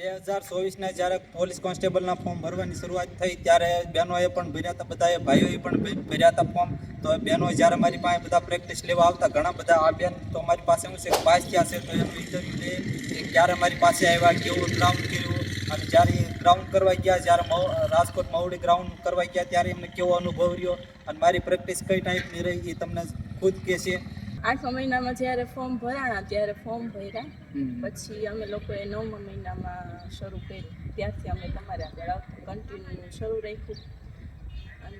બે હજાર ચોવીસના જ્યારે પોલીસ કોન્સ્ટેબલના ફોર્મ ભરવાની શરૂઆત થઈ ત્યારે બહેનોએ પણ ભર્યા હતા, બધાએ ભાઈઓએ પણ ભર્યા હતા ફોર્મ. તો બહેનો જ્યારે મારી પાસે બધા પ્રેક્ટિસ લેવા આવતા ઘણા બધા આ બેન, તો મારી પાસે શું છે પાસ થયા છે, તો એમનું ઇન્ટરવ્યૂ લે ક્યારે મારી પાસે આવ્યા, કેવું ગ્રાઉન્ડ કર્યું અને જ્યારે ગ્રાઉન્ડ કરવા ગયા, જ્યારે રાજકોટ મહુડી ગ્રાઉન્ડ કરવા ગયા, ત્યારે એમને કેવો અનુભવ રહ્યો અને મારી પ્રેક્ટિસ કઈ ટાઈપની રહી એ તમને ખુદ કહે છે. આઠમા મહિનામાં જ્યારે ફોર્મ ભરાણા ત્યારે ફોર્મ ભર્યા. પછી અમે લોકોએ નવમા મહિનામાં શરૂ કર્યું ત્યારથી અમે તમારે આગળ આવતું કન્ટિન્યુ શરૂ રાખ્યું. અને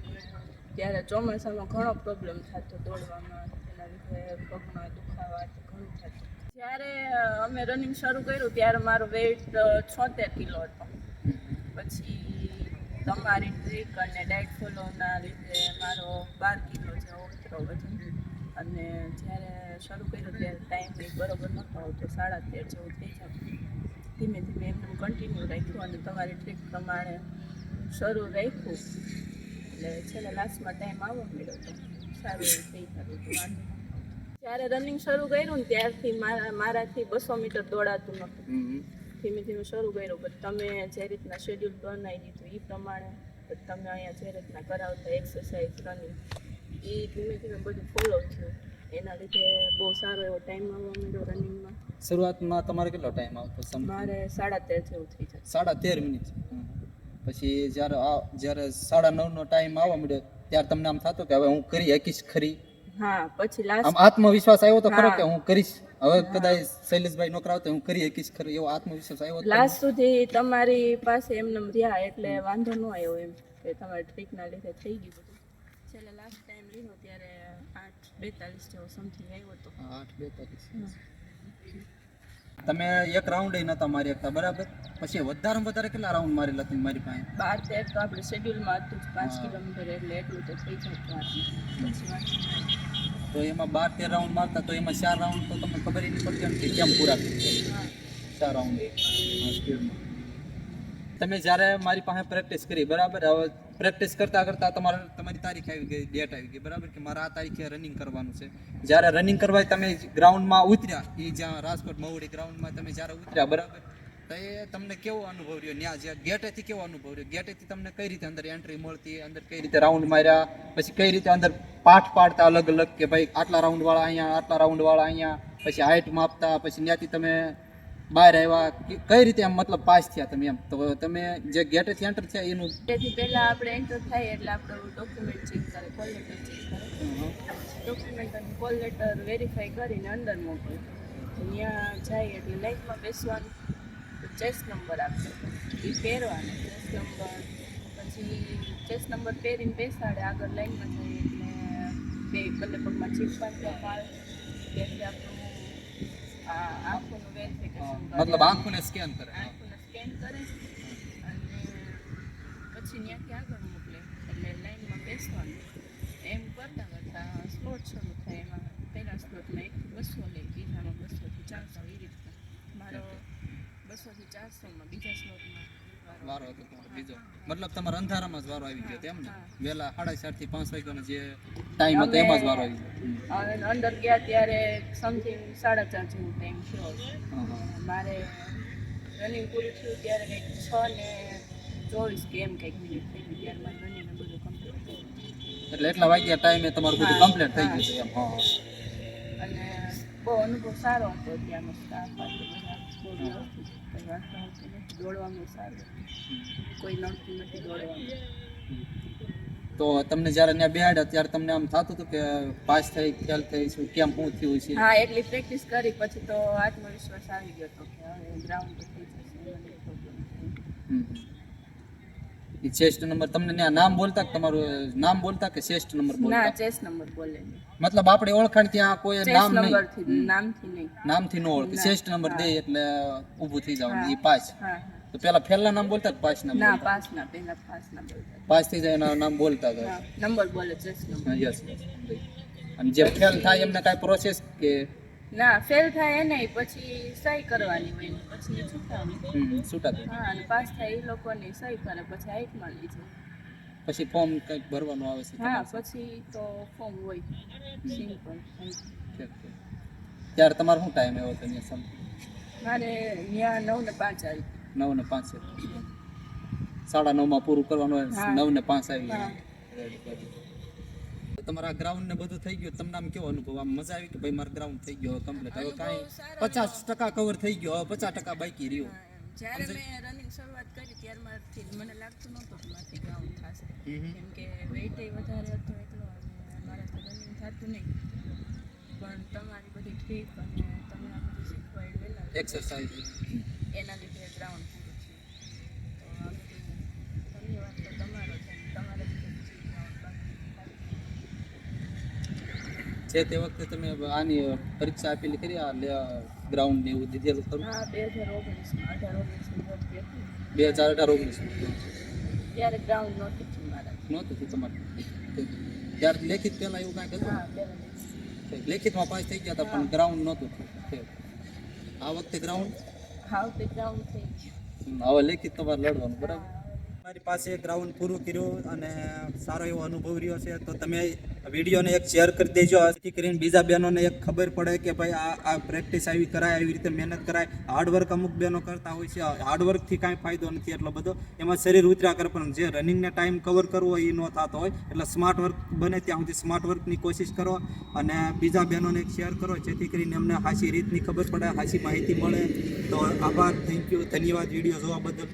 ત્યારે ચોમાસામાં ઘણો પ્રોબ્લેમ થતો દોડવામાં એના લીધે પગમાં દુખાવા ઘણું થતું. જ્યારે અમે રનિંગ શરૂ કર્યું ત્યારે મારો વેઇટ છોતેર કિલો હતો. પછી તમારી ટ્રીક અને ડાયટ ફોલોના લીધે મારો બાર કિલો જેવો ઉતરો વજન અને જ્યારે શરૂ કર્યું ત્યારે ટાઈમ બી બરોબર નહોતો આવતો. સાડા તેર જેવું થઈ જતું. ધીમે ધીમે એમનું કન્ટિન્યુ રાખ્યું અને તમારી ટ્રીક પ્રમાણે શરૂ રાખ્યું. એટલે છેલ્લે લાસ્ટમાં ટાઈમ આવો મળ્યો તો સારું એવું થઈ જતું જ્યારે રનિંગ શરૂ કર્યું ને ત્યારથી મારા મારાથી બસો મીટર દોડાતું નહોતું. ધીમે ધીમે શરૂ કર્યું. પણ તમે જે રીતના શેડ્યુલ બનાવી દીધું એ પ્રમાણે તમે અહીંયા જે રીતના કરાવતા એક્સરસાઇઝ રનિંગ એ ધીમે ધીમે બધું ફોલો થયું. એના લીધે બહુ સારો એવો ટાઈમ આવવા માંડ્યો રનિંગમાં શરૂઆતમાં તમારે કેટલો ટાઈમ આવતો? મારે સાડા તેર જેવું થઈ જાય. સાડા તેર મિનિટ પછી જ્યારે આ જ્યારે સાડા નવનો ટાઈમ આવવા મળ્યો ત્યારે તમને આમ થતું કે હવે હું કરી શકીશ ખરી? હા પછી આમ આત્મવિશ્વાસ આવ્યો તો ખરો કે હું કરીશ? હવે કદાચ શૈલેષભાઈ નોકરા આવતો હું કરી શકીશ ખરી? એવો આત્મવિશ્વાસ આવ્યો લાસ્ટ સુધી તમારી પાસે એમને રહ્યા એટલે વાંધો ન આવ્યો એમ કે તમારી ટ્રીકના લીધે થઈ ગયું બધું. છેલ્લે લાસ્ટ ટાઈમ લીધો ત્યારે આઠ બેતાલીસ જેવો સમથિંગ આવ્યો હતો આઠ બેતાલીસ તમે એક રાઉન્ડ નતા મારી શકતા બરાબર પછી વધારે વધારે કેટલા રાઉન્ડ મારેલા તમે મારી પાસે? બાર તેર તો આપણે શેડ્યુલમાં હતું જ પાંચ કિલોમીટર એટલે એટલું તો થઈ જતું આપણને પછી વાંધો ન આવે. તો એમાં બાર તેર રાઉન્ડ મારતા તો એમાં ચાર રાઉન્ડ તો તમને ખબર ય નહીં પડતી હોય ને કે કેમ પૂરા થઈ હા. ચાર રાઉન્ડ સ્પીડમાં તમે જ્યારે મારી પાસે પ્રેક્ટિસ કરી બરાબર? હવે પ્રેક્ટિસ કરતાં કરતાં તમારે તમારી તારીખ આવી ગઈ ડેટ આવી ગઈ, બરાબર કે મારે આ તારીખે રનિંગ કરવાનું છે. જ્યારે રનિંગ કરવા તમે ગ્રાઉન્ડમાં ઉતર્યા એ જ્યાં રાજકોટ મહુડી ગ્રાઉન્ડમાં તમે જ્યારે ઉતર્યા, બરાબર? તો એ તમને કેવો અનુભવ રહ્યો? ત્યાં જ્યાં ગેટેથી કેવો અનુભવ રહ્યો? ગેટેથી તમને કઈ રીતે અંદર એન્ટ્રી મળતી, અંદર કઈ રીતે રાઉન્ડ માર્યા? પછી કઈ રીતે અંદર પાઠ પાડતા અલગ અલગ કે ભાઈ આટલા રાઉન્ડ વાળા અહીંયા, આટલા રાઉન્ડ વાળા અહીંયા? પછી હાઇટ માપતા, પછી ત્યાંથી તમે બહાર આવ્યા કઈ રીતે એમ મતલબ પાસ થયા તમે એમ? તો તમે જે ગેટેથી એન્ટર થયા એનું તેથી પહેલાં આપણે એન્ટર થાય એટલે આપણું ડોક્યુમેન્ટ ચેક કરે કોલ લેટર ચેક કરે. ડોક્યુમેન્ટ અને કોલ લેટર વેરીફાઈ કરીને અંદર મોકલે. ત્યાં જાય એટલે લાઈનમાં બેસવાનું. ચેસ નંબર આપશે એ પહેરવાનો. ચેસ નંબર પછી ચેસ નંબર પહેરીને બેસાડે. આગળ લાઈનમાં જઈએ એટલે બે બંને પગમાં ચીપ પાડતા પાડ તેથી આપણું આંખોનું વેરિફિકેશન મતલબ આંખોને સ્કેન કરે. આંખોને સ્કેન કરે અને પછી ત્યાંથી આગળ મોકલે? એટલે લાઈનમાં બેસવાનું. એમ કરતાં કરતાં સ્લોટ શરૂ થાય. એમાં પહેલા સ્લોટમાં એક બસો લે, બીજામાં બસોથી ચારસો એ રીતના મારો બસોથી ચારસોમાં બીજા સ્લોટમાં વારો હતો તમારો બીજો. મતલબ તમારે અંધારામાં જ વારો આવી ગયો તેમ ને. વહેલા સાડા ચારથી પાંચ વાગ્યાનો જે ટાઈમ હતો એમાં જ વારો આવી ગયો. અંદર ગયા ત્યારે સમથિંગ સાડા ચાર જેવું ટાઈમ થયો. મારે રનિંગ પૂરું થયું ત્યારે કંઈક છ ને ચોવીસ કે એમ કંઈક મિનિટ થઈ ગઈ ત્યારે મારે રનિંગ બધું કમ્પ્લીટ એટલે એટલા વાગ્યા ટાઈમે તમારું બધું કમ્પ્લીટ થઈ ગયું છે એમ. હા અને બહુ અનુભવ સારો હતો ત્યાંનો સ્ટાફ બહુ વ્યવસ્થિત કંઈ નથી દોડવાનું સારું. કોઈ નડતું નથી દોડવાનું. તો તમને જ્યારે ત્યાં બેહાડ્યા ત્યારે તમને આમ થતું હતું કે પાસ થઈ ફેલ થઈ છું? કેમ હું થયું છે? હા એટલી પ્રેક્ટિસ કરી પછી તો આત્મવિશ્વાસ આવી ગયો હતો કે હવે ગ્રાઉન્ડ થઈ જશે. એ ચેસ્ટ નંબર તમને ત્યાં નામ બોલતા કે તમારું નામ બોલતા કે ચેસ્ટ નંબર ના બોલતા ચેસ નંબર બોલે મતલબ આપણે ઓળખાણ ત્યાં કોઈ નામ નહીં. નામથી નહીં. નામથી ન ઓળખે. ચેસ્ટ નંબર દે એટલે ઊભું થઈ જવાનું. એ પાંચ તો પેલા ફેલના નામ બોલતા પાંચ નામ ના? પાસ ના પહેલા પાંચ ના બોલતા. પાસ થઈ જાય એના નામ બોલતા હતા નંબર બોલે નંબર. યસ અને જે ફેલ થાય એમને કાંઈ પ્રોસેસ કે ના ફેલ થાય એને પછી સહી કરવાની હોય ને પછી છૂટાવી છૂટા હા અને પાસ થાય એ લોકોની સહી કરે પછી હાઈટમાં લઈ જાય પછી ફોર્મ કંઈક ભરવાનું આવે છે હા પછી તો ફોર્મ હોય. સિમ્પલ ત્યારે તમારો શું ટાઈમ એવો તમે સમ મારે ત્યાં નવ ને પાંચ આવી. નવ ને પાંચ. સાડા નવમાં પૂરું કરવાનું હોય. નવ ને પાંચ આવી તમારા ગ્રાઉન્ડ ને બધું થઈ ગયું. તમને આમ કેવો અનુભવ? આમ મજા આવી કે ભાઈ મારું ગ્રાઉન્ડ થઈ ગયો કમ્પ્લીટ હવે કાંઈ પચાસ ટકા કવર થઈ ગયો હવે પચાસ ટકા બાકી રહ્યો. જ્યારે મેં રનિંગ શરૂઆત કરી ત્યારમાંથી મને લાગતું નહોતું કે મારાથી ગ્રાઉન્ડ થશે. કેમ કે વેઇટ વધારે હતો એટલો અને મારાથી રનિંગ થતું નહીં. પણ તમારી બધી ટ્રીપ અને તમે આ બધું શીખવાડ્યું એક્સરસાઇઝ એના લીધે ગ્રાઉન્ડ પૂરું થયું તો આ બધું ધન્યવાદ તો તમારો છે તમારા લીધે પછી ગ્રાઉન્ડ બાકી છે તે વખતે તમે આની પરીક્ષા આપેલી કરી આ ગ્રાઉન્ડ ને એવું દીધેલું ખરું? બે હજાર અઢાર ઓગણીસ ત્યારે ગ્રાઉન્ડ નહોતું નહોતું તમારે? ત્યારે લેખિત પહેલાં એવું કાંઈક હતું? લેખિતમાં પાસ થઈ ગયા હતા પણ ગ્રાઉન્ડ નહોતું. આ વખતે ગ્રાઉન્ડ હાવ તે ગ્રાઉન્ડ થઈ ગયું. હવે લેખિત તમારે લડવાનું બરાબર? મારી પાસે ગ્રાઉન્ડ પૂરું કર્યું અને સારો એવો અનુભવ રહ્યો છે. તો તમે વિડીયોને એક શેર કરી દેજો. જેથી કરીને બીજા બહેનોને એક ખબર પડે કે ભાઈ આ આ પ્રેક્ટિસ આવી કરાય, આવી રીતે મહેનત કરાય. હાર્ડવર્ક અમુક બહેનો કરતા હોય છે. હાર્ડવર્કથી કાંઈ ફાયદો નથી એટલો બધો. એમાં શરીર ઉતર્યા કરે, પણ જે રનિંગને ટાઈમ કવર કરવો એ ન થતો હોય. એટલે સ્માર્ટ વર્ક બને ત્યાં સુધી સ્માર્ટ વર્કની કોશિશ કરો અને બીજા બહેનોને એક શેર કરો, જેથી કરીને એમને હાસી રીતની ખબર પડે, હાસી માહિતી મળે. તો આભાર થેન્ક યુ ધન્યવાદ. વીડિયો જોવા બદલ.